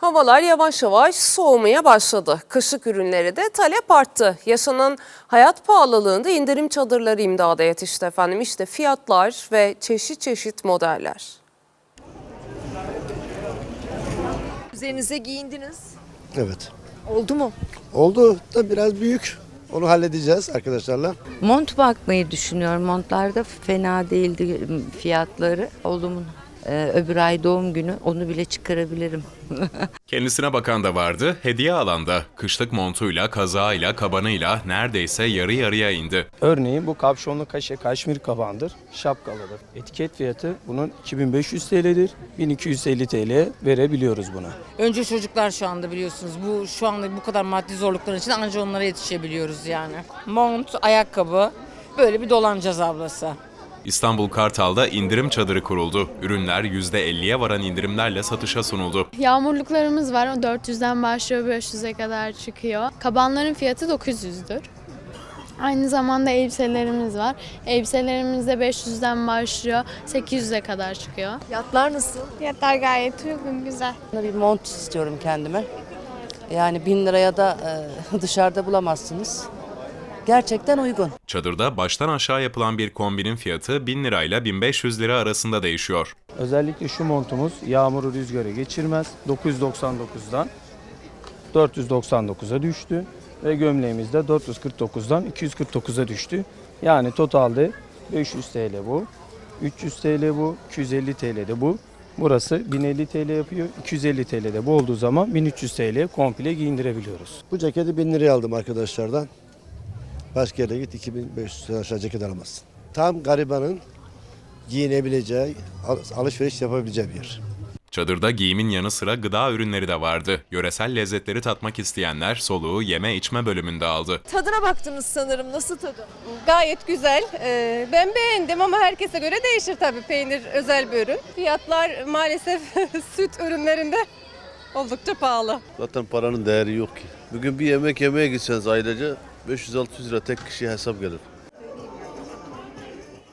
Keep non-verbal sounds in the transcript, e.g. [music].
Havalar yavaş yavaş soğumaya başladı. Kışlık ürünlere de talep arttı. Yaşanan hayat pahalılığında indirim çadırları imdada yetişti efendim. İşte fiyatlar ve çeşit çeşit modeller. Üzerinize giyindiniz. Evet. Oldu mu? Oldu da biraz büyük. Onu halledeceğiz arkadaşlarla. Mont bakmayı düşünüyorum. Montlar da fena değildi fiyatları. Oğlumun e, öbür ay doğum günü onu bile çıkarabilirim. [laughs] Kendisine bakan da vardı, hediye alan da. Kışlık montuyla, kazağıyla, kabanıyla neredeyse yarı yarıya indi. Örneğin bu kapşonlu kaşe kaşmir kabandır, şapkalıdır. Etiket fiyatı bunun 2500 TL'dir. 1250 TL verebiliyoruz buna. Önce çocuklar şu anda biliyorsunuz. Bu şu anda bu kadar maddi zorluklar için ancak onlara yetişebiliyoruz yani. Mont, ayakkabı böyle bir dolanacağız ablası. İstanbul Kartal'da indirim çadırı kuruldu. Ürünler %50'ye varan indirimlerle satışa sunuldu. Yağmurluklarımız var. O 400'den başlıyor 500'e kadar çıkıyor. Kabanların fiyatı 900'dür. Aynı zamanda elbiselerimiz var. Elbiselerimiz de 500'den başlıyor 800'e kadar çıkıyor. Fiyatlar nasıl? Fiyatlar gayet uygun, güzel. Bir mont istiyorum kendime. Yani bin liraya da e, [laughs] dışarıda bulamazsınız. Gerçekten uygun. Çadırda baştan aşağı yapılan bir kombinin fiyatı 1000 lirayla 1500 lira arasında değişiyor. Özellikle şu montumuz yağmuru rüzgarı geçirmez. 999'dan 499'a düştü. Ve gömleğimiz de 449'dan 249'a düştü. Yani totalde 500 TL bu. 300 TL bu. 250 TL de bu. Burası 1050 TL yapıyor. 250 TL de bu olduğu zaman 1300 TL komple giyindirebiliyoruz. Bu ceketi 1000 liraya aldım arkadaşlardan. Başka yere git 2500 lira aşağı ceket alamazsın. Tam garibanın giyinebileceği, al- alışveriş yapabileceği bir yer. Çadırda giyimin yanı sıra gıda ürünleri de vardı. Yöresel lezzetleri tatmak isteyenler soluğu yeme içme bölümünde aldı. Tadına baktınız sanırım. Nasıl tadı? Gayet güzel. Ee, Ben beğendim ama herkese göre değişir tabii. Peynir özel bir ürün. Fiyatlar maalesef [laughs] süt ürünlerinde oldukça pahalı. Zaten paranın değeri yok ki. Bugün bir yemek yemeye gitseniz ailece 500-600 lira tek kişiye hesap gelir.